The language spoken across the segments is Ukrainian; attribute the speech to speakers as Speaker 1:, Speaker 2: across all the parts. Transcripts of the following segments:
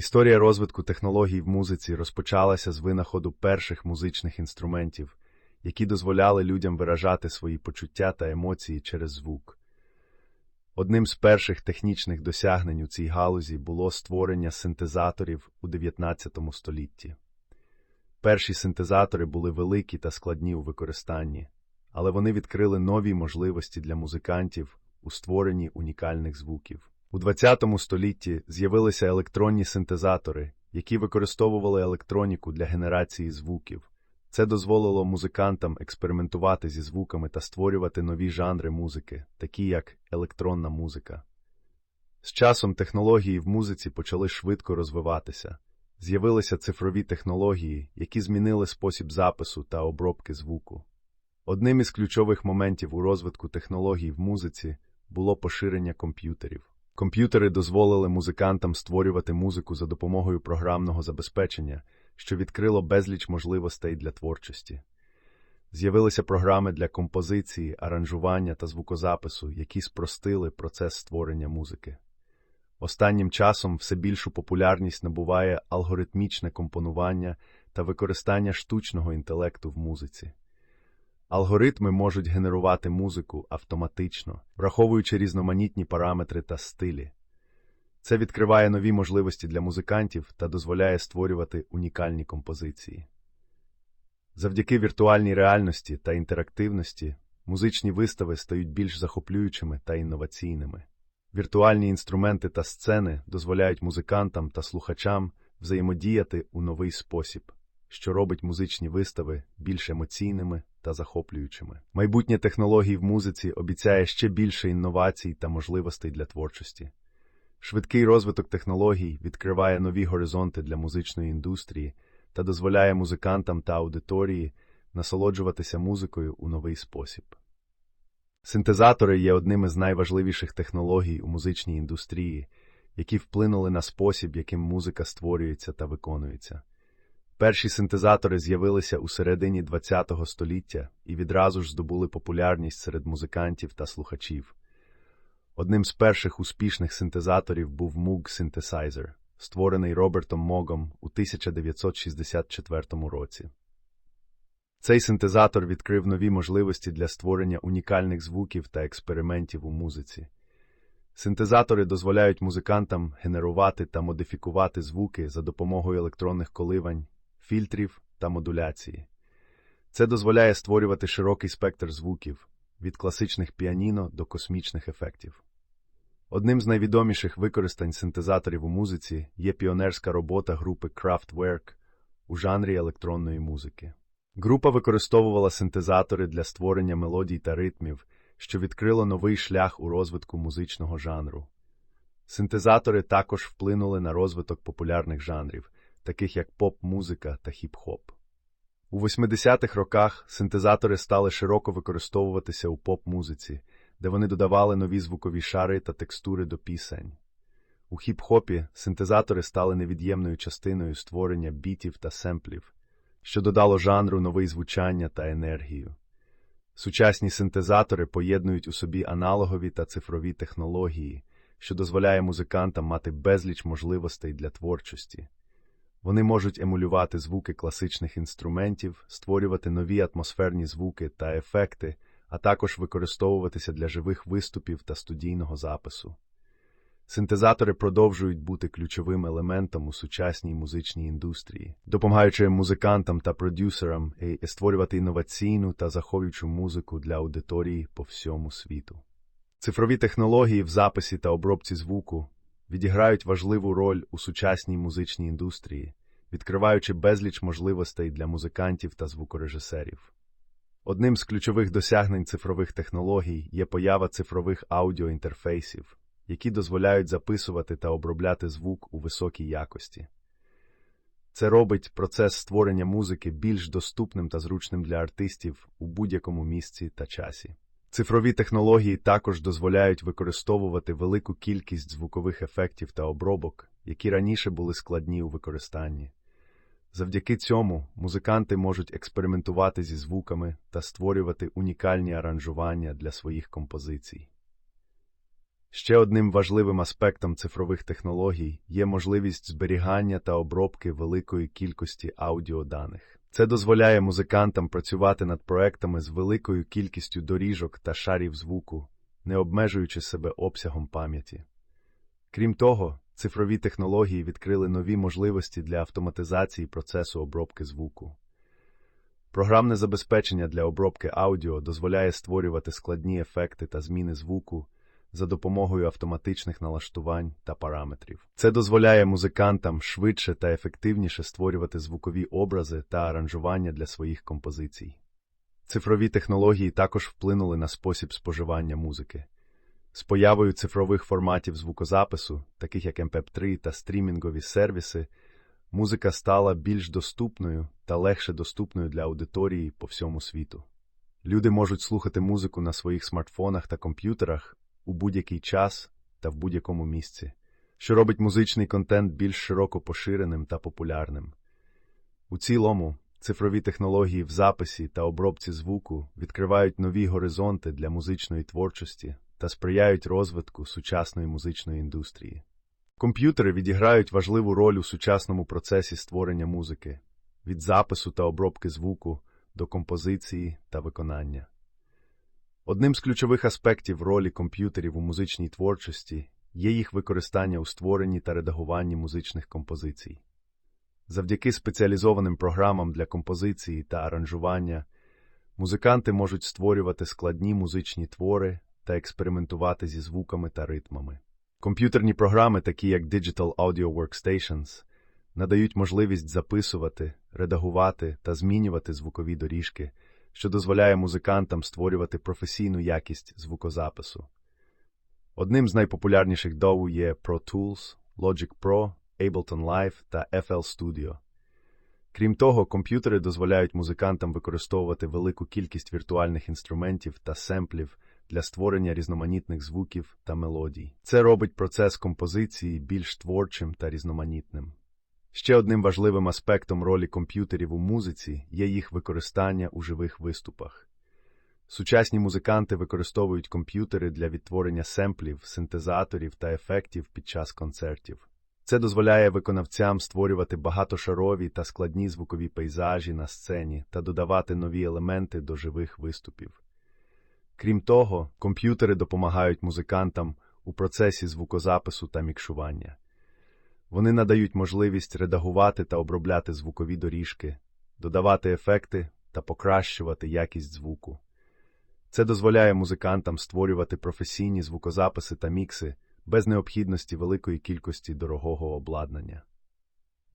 Speaker 1: Історія розвитку технологій в музиці розпочалася з винаходу перших музичних інструментів, які дозволяли людям виражати свої почуття та емоції через звук. Одним з перших технічних досягнень у цій галузі було створення синтезаторів у 19 столітті. Перші синтезатори були великі та складні у використанні, але вони відкрили нові можливості для музикантів у створенні унікальних звуків. У 20 столітті з'явилися електронні синтезатори, які використовували електроніку для генерації звуків. Це дозволило музикантам експериментувати зі звуками та створювати нові жанри музики, такі як електронна музика. З часом технології в музиці почали швидко розвиватися. З'явилися цифрові технології, які змінили спосіб запису та обробки звуку. Одним із ключових моментів у розвитку технологій в музиці було поширення комп'ютерів. Комп'ютери дозволили музикантам створювати музику за допомогою програмного забезпечення, що відкрило безліч можливостей для творчості. З'явилися програми для композиції, аранжування та звукозапису, які спростили процес створення музики. Останнім часом все більшу популярність набуває алгоритмічне компонування та використання штучного інтелекту в музиці. Алгоритми можуть генерувати музику автоматично, враховуючи різноманітні параметри та стилі. Це відкриває нові можливості для музикантів та дозволяє створювати унікальні композиції. Завдяки віртуальній реальності та інтерактивності музичні вистави стають більш захоплюючими та інноваційними. Віртуальні інструменти та сцени дозволяють музикантам та слухачам взаємодіяти у новий спосіб, що робить музичні вистави більш емоційними та захоплюючими. Майбутнє технологій в музиці обіцяє ще більше інновацій та можливостей для творчості. Швидкий розвиток технологій відкриває нові горизонти для музичної індустрії та дозволяє музикантам та аудиторії насолоджуватися музикою у новий спосіб. Синтезатори є одним із найважливіших технологій у музичній індустрії, які вплинули на спосіб, яким музика створюється та виконується. Перші синтезатори з'явилися у середині ХХ століття і відразу ж здобули популярність серед музикантів та слухачів. Одним з перших успішних синтезаторів був Moog Synthesizer, створений Робертом Могом у 1964 році. Цей синтезатор відкрив нові можливості для створення унікальних звуків та експериментів у музиці. Синтезатори дозволяють музикантам генерувати та модифікувати звуки за допомогою електронних коливань, фільтрів та модуляції. Це дозволяє створювати широкий спектр звуків від класичних піаніно до космічних ефектів. Одним з найвідоміших використань синтезаторів у музиці є піонерська робота групи Kraftwerk у жанрі електронної музики. Група використовувала синтезатори для створення мелодій та ритмів, що відкрило новий шлях у розвитку музичного жанру. Синтезатори також вплинули на розвиток популярних жанрів, таких як поп-музика та хіп-хоп. У 80-х роках синтезатори стали широко використовуватися у поп-музиці, де вони додавали нові звукові шари та текстури до пісень. У хіп-хопі синтезатори стали невід'ємною частиною створення бітів та семплів, що додало жанру новий звучання та енергію. Сучасні синтезатори поєднують у собі аналогові та цифрові технології, що дозволяє музикантам мати безліч можливостей для творчості. Вони можуть емулювати звуки класичних інструментів, створювати нові атмосферні звуки та ефекти, а також використовуватися для живих виступів та студійного запису. Синтезатори продовжують бути ключовим елементом у сучасній музичній індустрії, допомагаючи музикантам та продюсерам створювати інноваційну та заховуючу музику для аудиторії по всьому світу. Цифрові технології в записі та обробці звуку відіграють важливу роль у сучасній музичній індустрії, відкриваючи безліч можливостей для музикантів та звукорежисерів. Одним з ключових досягнень цифрових технологій є поява цифрових аудіоінтерфейсів, які дозволяють записувати та обробляти звук у високій якості. Це робить процес створення музики більш доступним та зручним для артистів у будь-якому місці та часі. Цифрові технології також дозволяють використовувати велику кількість звукових ефектів та обробок, які раніше були складні у використанні. Завдяки цьому музиканти можуть експериментувати зі звуками та створювати унікальні аранжування для своїх композицій. Ще одним важливим аспектом цифрових технологій є можливість зберігання та обробки великої кількості аудіоданих. Це дозволяє музикантам працювати над проектами з великою кількістю доріжок та шарів звуку, не обмежуючи себе обсягом пам'яті. Крім того, цифрові технології відкрили нові можливості для автоматизації процесу обробки звуку. Програмне забезпечення для обробки аудіо дозволяє створювати складні ефекти та зміни звуку за допомогою автоматичних налаштувань та параметрів. Це дозволяє музикантам швидше та ефективніше створювати звукові образи та аранжування для своїх композицій. Цифрові технології також вплинули на спосіб споживання музики. З появою цифрових форматів звукозапису, таких як MP3 та стрімінгові сервіси, музика стала більш доступною та легше доступною для аудиторії по всьому світу. Люди можуть слухати музику на своїх смартфонах та комп'ютерах у будь-який час та в будь-якому місці, що робить музичний контент більш широко поширеним та популярним. У цілому, цифрові технології в записі та обробці звуку відкривають нові горизонти для музичної творчості та сприяють розвитку сучасної музичної індустрії. Комп'ютери відіграють важливу роль у сучасному процесі створення музики від запису та обробки звуку до композиції та виконання. Одним з ключових аспектів ролі комп'ютерів у музичній творчості є їх використання у створенні та редагуванні музичних композицій. Завдяки спеціалізованим програмам для композиції та аранжування музиканти можуть створювати складні музичні твори та експериментувати зі звуками та ритмами. Комп'ютерні програми, такі як Digital Audio Workstations, надають можливість записувати, редагувати та змінювати звукові доріжки що дозволяє музикантам створювати професійну якість звукозапису. Одним з найпопулярніших DAW є Pro Tools, Logic Pro, Ableton Live та FL Studio. Крім того, комп'ютери дозволяють музикантам використовувати велику кількість віртуальних інструментів та семплів для створення різноманітних звуків та мелодій. Це робить процес композиції більш творчим та різноманітним. Ще одним важливим аспектом ролі комп'ютерів у музиці є їх використання у живих виступах. Сучасні музиканти використовують комп'ютери для відтворення семплів, синтезаторів та ефектів під час концертів. Це дозволяє виконавцям створювати багатошарові та складні звукові пейзажі на сцені та додавати нові елементи до живих виступів. Крім того, комп'ютери допомагають музикантам у процесі звукозапису та мікшування. Вони надають можливість редагувати та обробляти звукові доріжки, додавати ефекти та покращувати якість звуку. Це дозволяє музикантам створювати професійні звукозаписи та мікси без необхідності великої кількості дорогого обладнання.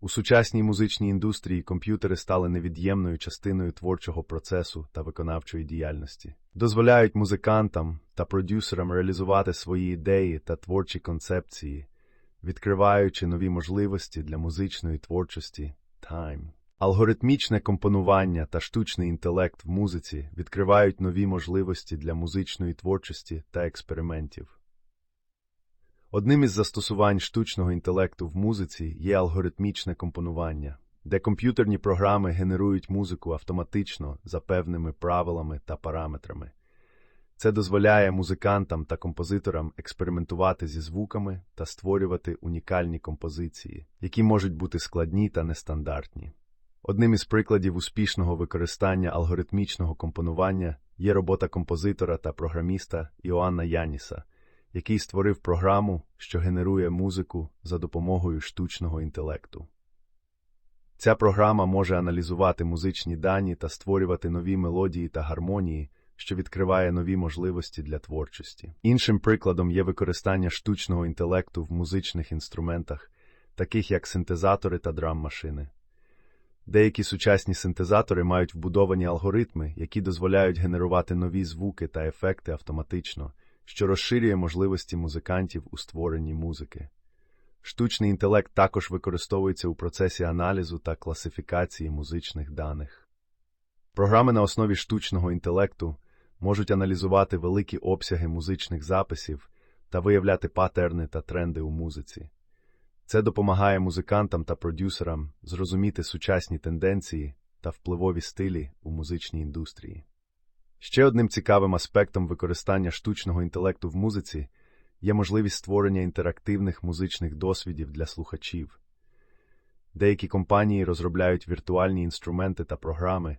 Speaker 1: У сучасній музичній індустрії комп'ютери стали невід'ємною частиною творчого процесу та виконавчої діяльності, дозволяють музикантам та продюсерам реалізувати свої ідеї та творчі концепції відкриваючи нові можливості для музичної творчості Time. Алгоритмічне компонування та штучний інтелект в музиці відкривають нові можливості для музичної творчості та експериментів. Одним із застосувань штучного інтелекту в музиці є алгоритмічне компонування, де комп'ютерні програми генерують музику автоматично за певними правилами та параметрами. Це дозволяє музикантам та композиторам експериментувати зі звуками та створювати унікальні композиції, які можуть бути складні та нестандартні. Одним із прикладів успішного використання алгоритмічного компонування є робота композитора та програміста Іоанна Яніса, який створив програму, що генерує музику за допомогою штучного інтелекту. Ця програма може аналізувати музичні дані та створювати нові мелодії та гармонії що відкриває нові можливості для творчості. Іншим прикладом є використання штучного інтелекту в музичних інструментах, таких як синтезатори та драм-машини. Деякі сучасні синтезатори мають вбудовані алгоритми, які дозволяють генерувати нові звуки та ефекти автоматично, що розширює можливості музикантів у створенні музики. Штучний інтелект також використовується у процесі аналізу та класифікації музичних даних. Програми на основі штучного інтелекту можуть аналізувати великі обсяги музичних записів та виявляти патерни та тренди у музиці. Це допомагає музикантам та продюсерам зрозуміти сучасні тенденції та впливові стилі у музичній індустрії. Ще одним цікавим аспектом використання штучного інтелекту в музиці є можливість створення інтерактивних музичних досвідів для слухачів. Деякі компанії розробляють віртуальні інструменти та програми,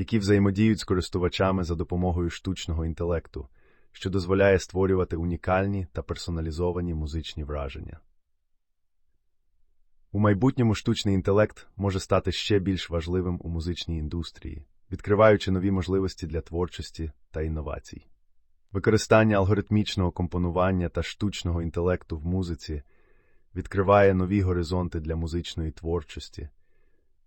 Speaker 1: які взаємодіють з користувачами за допомогою штучного інтелекту, що дозволяє створювати унікальні та персоналізовані музичні враження. У майбутньому штучний інтелект може стати ще більш важливим у музичній індустрії, відкриваючи нові можливості для творчості та інновацій. Використання алгоритмічного компонування та штучного інтелекту в музиці відкриває нові горизонти для музичної творчості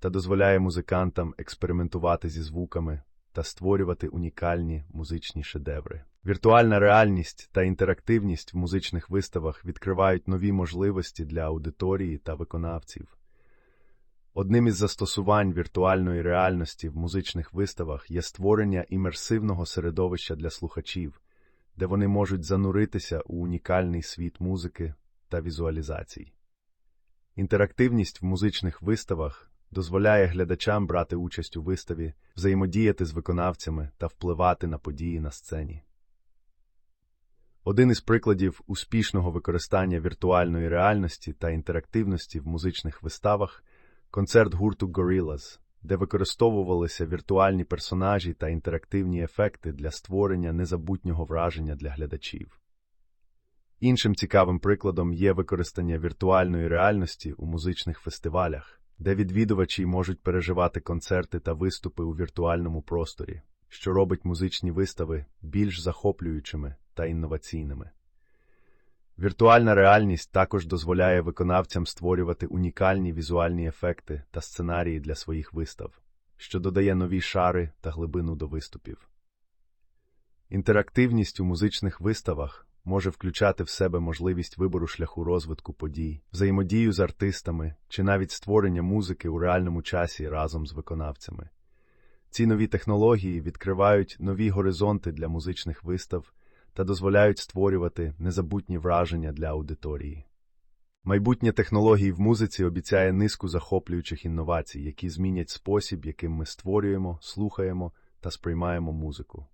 Speaker 1: та дозволяє музикантам експериментувати зі звуками та створювати унікальні музичні шедеври. Віртуальна реальність та інтерактивність в музичних виставах відкривають нові можливості для аудиторії та виконавців. Одним із застосувань віртуальної реальності в музичних виставах є створення імерсивного середовища для слухачів, де вони можуть зануритися у унікальний світ музики та візуалізацій. Інтерактивність в музичних виставах дозволяє глядачам брати участь у виставі, взаємодіяти з виконавцями та впливати на події на сцені. Один із прикладів успішного використання віртуальної реальності та інтерактивності в музичних виставах концерт гурту Gorillaz, де використовувалися віртуальні персонажі та інтерактивні ефекти для створення незабутнього враження для глядачів. Іншим цікавим прикладом є використання віртуальної реальності у музичних фестивалях, де відвідувачі можуть переживати концерти та виступи у віртуальному просторі, що робить музичні вистави більш захоплюючими та інноваційними. Віртуальна реальність також дозволяє виконавцям створювати унікальні візуальні ефекти та сценарії для своїх вистав, що додає нові шари та глибину до виступів. Інтерактивність у музичних виставах може включати в себе можливість вибору шляху розвитку подій, взаємодію з артистами чи навіть створення музики у реальному часі разом з виконавцями. Ці нові технології відкривають нові горизонти для музичних вистав та дозволяють створювати незабутні враження для аудиторії. Майбутнє технологій в музиці обіцяє низку захоплюючих інновацій, які змінять спосіб, яким ми створюємо, слухаємо та сприймаємо музику.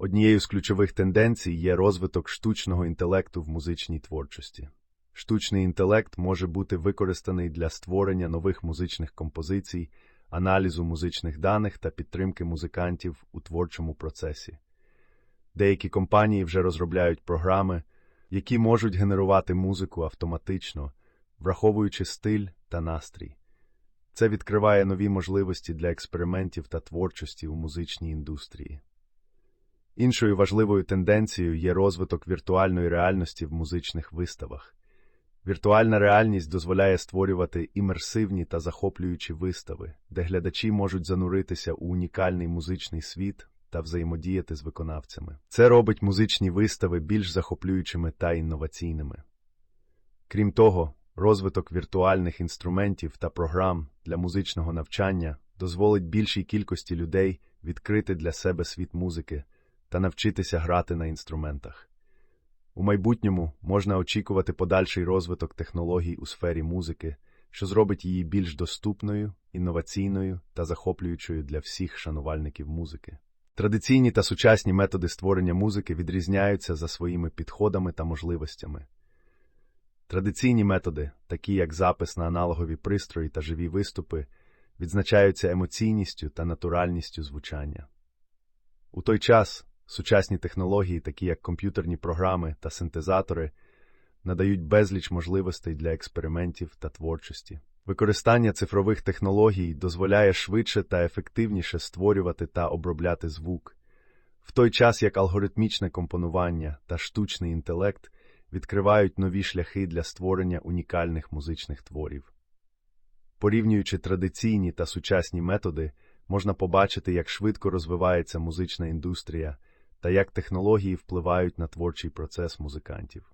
Speaker 1: Однією з ключових тенденцій є розвиток штучного інтелекту в музичній творчості. Штучний інтелект може бути використаний для створення нових музичних композицій, аналізу музичних даних та підтримки музикантів у творчому процесі. Деякі компанії вже розробляють програми, які можуть генерувати музику автоматично, враховуючи стиль та настрій. Це відкриває нові можливості для експериментів та творчості у музичній індустрії. Іншою важливою тенденцією є розвиток віртуальної реальності в музичних виставах. Віртуальна реальність дозволяє створювати імерсивні та захоплюючі вистави, де глядачі можуть зануритися у унікальний музичний світ та взаємодіяти з виконавцями. Це робить музичні вистави більш захоплюючими та інноваційними. Крім того, розвиток віртуальних інструментів та програм для музичного навчання дозволить більшій кількості людей відкрити для себе світ музики та навчитися грати на інструментах. У майбутньому можна очікувати подальший розвиток технологій у сфері музики, що зробить її більш доступною, інноваційною та захоплюючою для всіх шанувальників музики. Традиційні та сучасні методи створення музики відрізняються за своїми підходами та можливостями. Традиційні методи, такі як запис на аналогові пристрої та живі виступи, відзначаються емоційністю та натуральністю звучання. У той час Сучасні технології, такі як комп'ютерні програми та синтезатори, надають безліч можливостей для експериментів та творчості. Використання цифрових технологій дозволяє швидше та ефективніше створювати та обробляти звук, в той час як алгоритмічне компонування та штучний інтелект відкривають нові шляхи для створення унікальних музичних творів. Порівнюючи традиційні та сучасні методи, можна побачити, як швидко розвивається музична індустрія та як технології впливають на творчий процес музикантів.